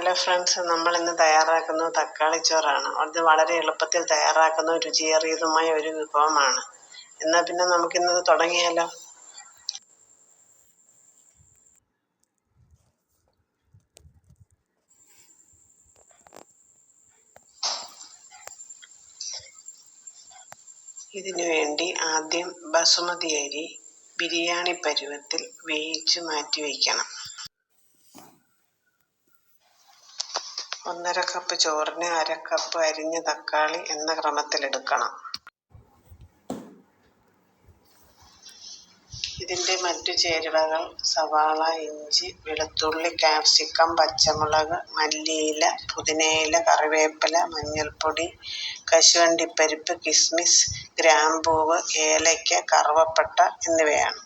Hello friends നമ്മൾ ഇന്ന് തയ്യാറാക്കുന്നത് തക്കാളി ചോറാണ്. അത് വളരെ എളുപ്പത്തിൽ തയ്യാറാക്കുന്ന രുചിയേറിയതുമായ ഒരു വിഭവമാണ്. എന്നാൽ പിന്നെ നമുക്കിന്നത് തുടങ്ങിയാലോ? ഇതിനു വേണ്ടി ആദ്യം ബസുമതി അരി ബിരിയാണി പരുവത്തിൽ വേവിച്ച് മാറ്റി വയ്ക്കണം. ഒന്നര കപ്പ് ചോറിന് അര കപ്പ് അരിഞ്ഞ തക്കാളി എന്ന ക്രമത്തിൽ എടുക്കണം ഇതിന്റെ മറ്റു ചേരുവകൾ സവാള ഇഞ്ചി വെളുത്തുള്ളി കാപ്സിക്കം പച്ചമുളക് മല്ലിയില പുതിനയില കറിവേപ്പില മഞ്ഞൾപ്പൊടി കശുവണ്ടിപ്പരിപ്പ് കിസ്മിസ് ഗ്രാമ്പൂവ് ഏലയ്ക്ക കറുവപ്പട്ട എന്നിവയാണ്.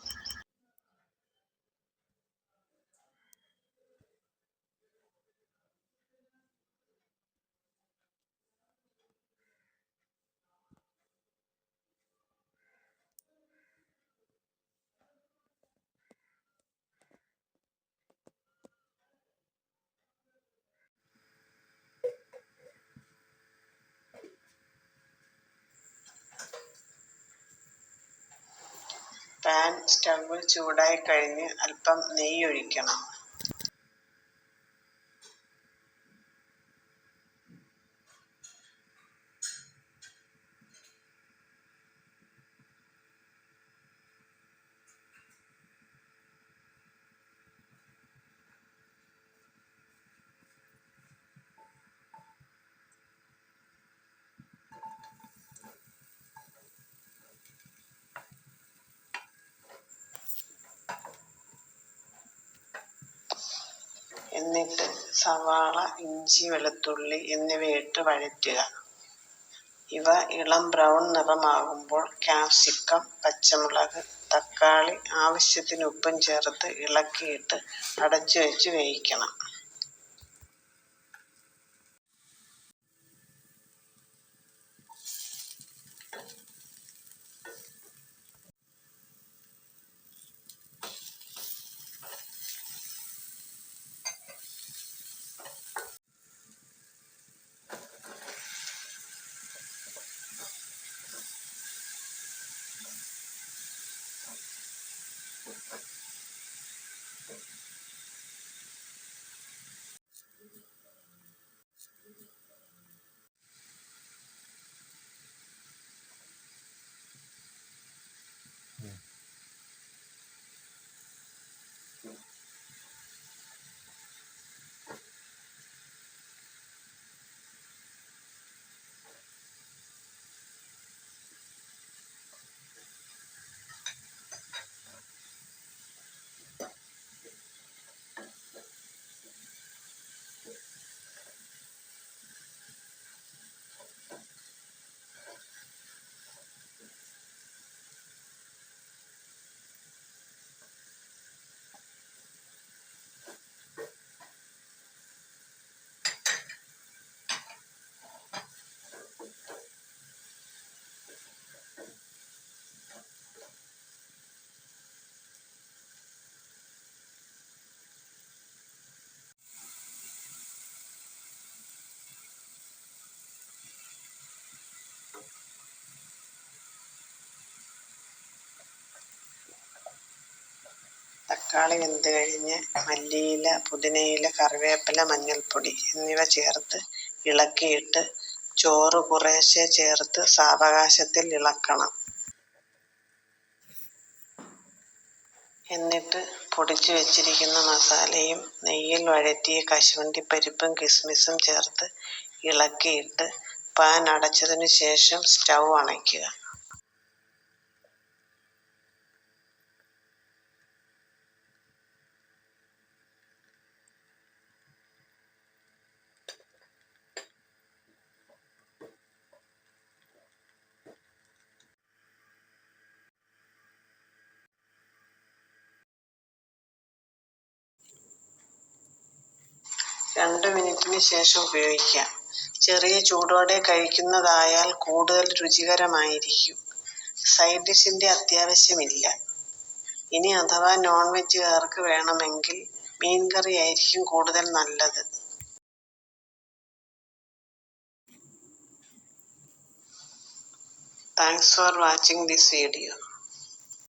പാൻ ചൂടായി കഴിഞ്ഞ് അല്പം നെയ്യ് ഒഴിക്കണം എന്നിട്ട് സവാള ഇഞ്ചി വെളുത്തുള്ളി എന്നിവയിട്ട് വഴറ്റുക. ഇവ ഇളം ബ്രൗൺ നിറമാകുമ്പോൾ ക്യാപ്സിക്കം പച്ചമുളക് തക്കാളി ആവശ്യത്തിന് ഉപ്പും ചേർത്ത് ഇളക്കിയിട്ട് അടച്ചു വെച്ച് വേവിക്കണം. തക്കാളി വെന്ത് കഴിഞ്ഞ് മല്ലിയില പുതിനയില കറിവേപ്പില മഞ്ഞൾപ്പൊടി എന്നിവ ചേർത്ത് ഇളക്കിയിട്ട് ചോറ് കുറേശ്ശെ ചേർത്ത് സാവകാശത്തിൽ ഇളക്കണം. എന്നിട്ട് പൊടിച്ചു വെച്ചിരിക്കുന്ന മസാലയും നെയ്യിൽ വഴറ്റിയ കശുവണ്ടി പരിപ്പും കിസ്മിസും ചേർത്ത് ഇളക്കിയിട്ട് പാൻ അടച്ചതിനു ശേഷം സ്റ്റൗ അണയ്ക്കുക. രണ്ട് മിനിറ്റിന് ശേഷം ഉപയോഗിക്കാം. ചെറിയ ചൂടോടെ കഴിക്കുന്നതായാൽ കൂടുതൽ രുചികരമായിരിക്കും. സൈഡ് ഡിഷിന്റെ അത്യാവശ്യമില്ല. ഇനി അഥവാ നോൺ വെജുകാർക്ക് വേണമെങ്കിൽ മീൻ കറി ആയിരിക്കും കൂടുതൽ നല്ലത്. Thanks for watching this video.